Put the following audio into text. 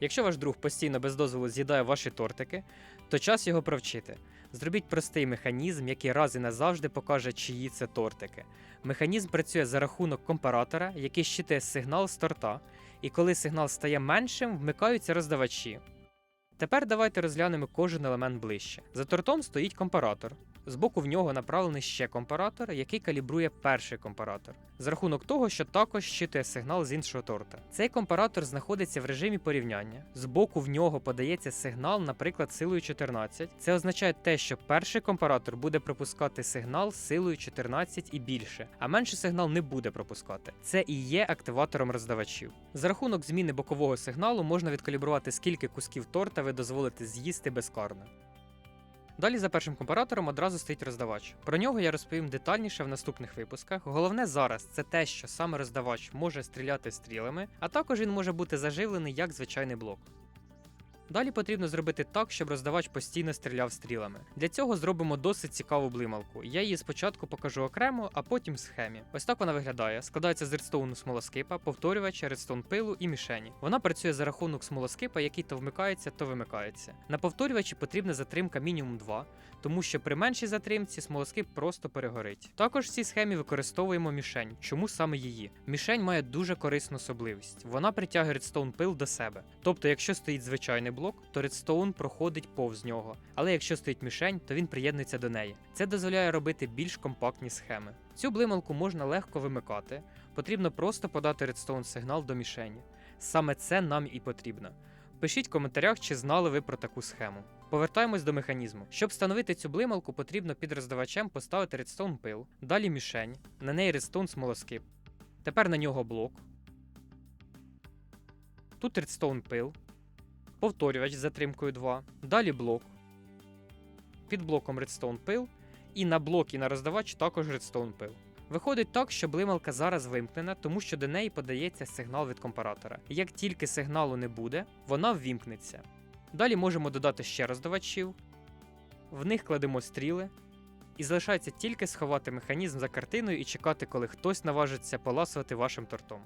Якщо ваш друг постійно без дозволу з'їдає ваші тортики, то час його провчити. Зробіть простий механізм, який раз і назавжди покаже, чиї це тортики. Механізм працює за рахунок компаратора, який щитує сигнал з торта, і коли сигнал стає меншим, вмикаються роздавачі. Тепер давайте розглянемо кожен елемент ближче. За тортом стоїть компаратор. Збоку в нього направлений ще компаратор, який калібрує перший компаратор, за рахунок того, що також щитує сигнал з іншого торта. Цей компаратор знаходиться в режимі порівняння. Збоку в нього подається сигнал, наприклад, силою 14. Це означає те, що перший компаратор буде пропускати сигнал силою 14 і більше, а менший сигнал не буде пропускати. Це і є активатором роздавачів. За рахунок зміни бокового сигналу можна відкалібрувати, скільки кусків торта ви дозволите з'їсти безкарно. Далі за першим компаратором одразу стоїть роздавач. Про нього я розповім детальніше в наступних випусках. Головне зараз це те, що саме роздавач може стріляти стрілами, а також він може бути заживлений як звичайний блок. Далі потрібно зробити так, щоб роздавач постійно стріляв стрілами. Для цього зробимо досить цікаву блималку. Я її спочатку покажу окремо, а потім схемі. Ось так вона виглядає. Складається з редстоуну смолоскипа, повторювача, редстоун пилу і мішені. Вона працює за рахунок смолоскипа, який то вмикається, то вимикається. На повторювачі потрібна затримка мінімум 2, тому що при меншій затримці смолоскип просто перегорить. Також в цій схемі використовуємо мішень. Чому саме її? Мішень має дуже корисну особливість. Вона притягує редстоун пил до себе. Тобто, якщо стоїть звичайний блок, то редстоун проходить повз нього. Але якщо стоїть мішень, то він приєднується до неї. Це дозволяє робити більш компактні схеми. Цю блималку можна легко вимикати. Потрібно просто подати редстоун сигнал до мішені. Саме це нам і потрібно. Пишіть в коментарях, чи знали ви про таку схему. Повертаємось до механізму. Щоб встановити цю блималку, потрібно під роздавачем поставити редстоун пил, далі мішень, на неї редстоун смолоскип. Тепер на нього блок. Тут редстоун пил, повторювач з затримкою 2, далі блок. Під блоком редстоун пил, і на блок і на роздавач також редстоун пил. Виходить так, що блималка зараз вимкнена, тому що до неї подається сигнал від компаратора. Як тільки сигналу не буде, вона ввімкнеться. Далі можемо додати ще роздавачів, в них кладемо стріли, і залишається тільки сховати механізм за картиною і чекати, коли хтось наважиться поласувати вашим тортом.